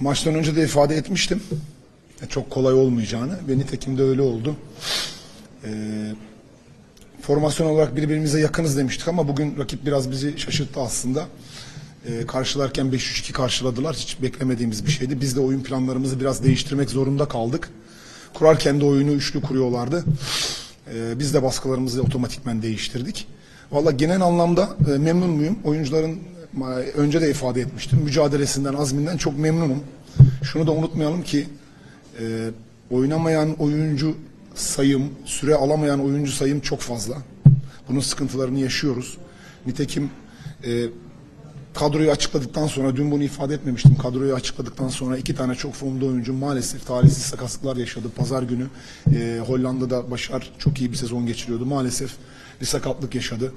Maçtan önce de ifade etmiştim. E, Çok kolay olmayacağını ve nitekim de öyle oldu. Ee, formasyon olarak birbirimize yakınız demiştik ama bugün rakip biraz bizi şaşırttı aslında. Ee, karşılarken 5-3-2 karşıladılar. Hiç beklemediğimiz bir şeydi. Biz de oyun planlarımızı biraz değiştirmek zorunda kaldık. Kurarken de oyunu üçlü kuruyorlardı. Ee, biz de baskılarımızı otomatikmen değiştirdik. Valla genel anlamda e, memnun muyum? Oyuncuların e, önce de ifade etmiştim. Mücadelesinden, azminden çok memnunum. Şunu da unutmayalım ki e, oynamayan oyuncu sayım, süre alamayan oyuncu sayım çok fazla. Bunun sıkıntılarını yaşıyoruz. Nitekim e, kadroyu açıkladıktan sonra dün bunu ifade etmemiştim. Kadroyu açıkladıktan sonra iki tane çok formda oyuncu maalesef talihsiz sakatlıklar yaşadı. Pazar günü e, Hollanda'da Başar çok iyi bir sezon geçiriyordu. Maalesef bir sakatlık yaşadı.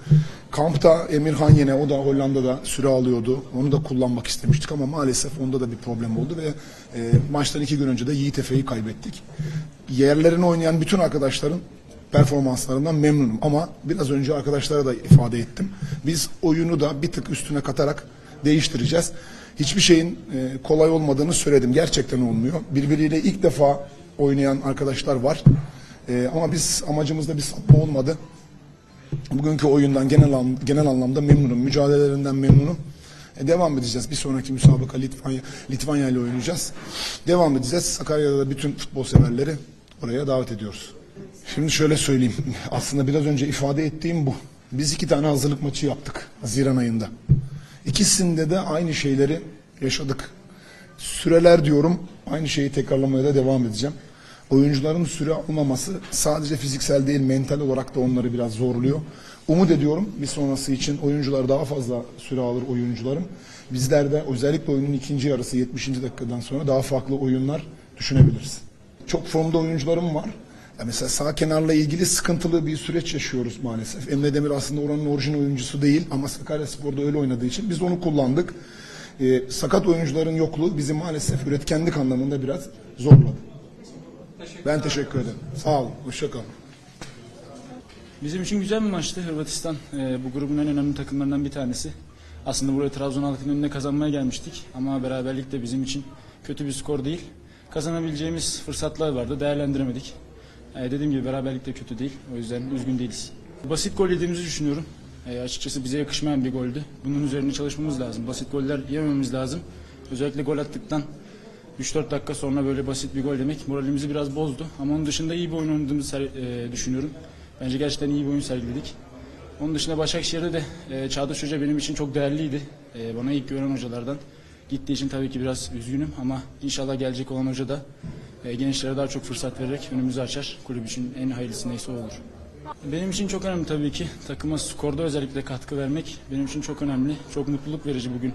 Kampta Emirhan yine o da Hollanda'da süre alıyordu. Onu da kullanmak istemiştik ama maalesef onda da bir problem oldu ve e, maçtan iki gün önce de Yiğit Efe'yi kaybettik. Yerlerine oynayan bütün arkadaşların performanslarından memnunum ama biraz önce arkadaşlara da ifade ettim. Biz oyunu da bir tık üstüne katarak değiştireceğiz. Hiçbir şeyin e, kolay olmadığını söyledim. Gerçekten olmuyor. Birbiriyle ilk defa oynayan arkadaşlar var. E, ama biz amacımızda bir sapma olmadı. Bugünkü oyundan genel genel anlamda memnunum. Mücadelelerinden memnunum. E, devam edeceğiz. Bir sonraki müsabaka Litvanya, Litvanya ile oynayacağız. Devam edeceğiz. Sakarya'da da bütün futbol severleri oraya davet ediyoruz. Şimdi şöyle söyleyeyim. Aslında biraz önce ifade ettiğim bu. Biz iki tane hazırlık maçı yaptık Haziran ayında. İkisinde de aynı şeyleri yaşadık. Süreler diyorum. Aynı şeyi tekrarlamaya da devam edeceğim. Oyuncuların süre almaması sadece fiziksel değil mental olarak da onları biraz zorluyor. Umut ediyorum bir sonrası için oyuncular daha fazla süre alır oyuncularım. Bizler de özellikle oyunun ikinci yarısı 70. dakikadan sonra daha farklı oyunlar düşünebiliriz. Çok formda oyuncularım var. Ya mesela sağ kenarla ilgili sıkıntılı bir süreç yaşıyoruz maalesef. Emre Demir aslında oranın orijinal oyuncusu değil ama Sakaryaspor'da öyle oynadığı için biz onu kullandık. Ee, sakat oyuncuların yokluğu bizi maalesef üretkenlik anlamında biraz zorladı. Ben teşekkür ederim. Sağ olun. Hoşça kalın. Bizim için güzel bir maçtı. Hırvatistan e, bu grubun en önemli takımlarından bir tanesi. Aslında buraya Trabzon halkının önünde kazanmaya gelmiştik. Ama beraberlik de bizim için kötü bir skor değil. Kazanabileceğimiz fırsatlar vardı. Değerlendiremedik. E, dediğim gibi beraberlik de kötü değil. O yüzden üzgün değiliz. Basit gol yediğimizi düşünüyorum. E, açıkçası bize yakışmayan bir goldü. Bunun üzerine çalışmamız lazım. Basit goller yememiz lazım. Özellikle gol attıktan 3-4 dakika sonra böyle basit bir gol demek moralimizi biraz bozdu. Ama onun dışında iyi bir oyun oynadığımızı e, düşünüyorum. Bence gerçekten iyi bir oyun sergiledik. Onun dışında Başakşehir'de de e, Çağdaş Hoca benim için çok değerliydi. E, bana ilk gören hocalardan. Gittiği için tabii ki biraz üzgünüm ama inşallah gelecek olan hoca da e, gençlere daha çok fırsat vererek önümüzü açar. Kulüp için en hayırlısı neyse o olur. Benim için çok önemli tabii ki. Takıma skorda özellikle katkı vermek benim için çok önemli. Çok mutluluk verici bugün.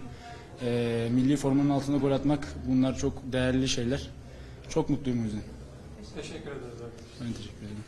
E, milli formanın altında gol atmak bunlar çok değerli şeyler. Çok mutluyum o yüzden. Teşekkür ederiz. Ben teşekkür ederim.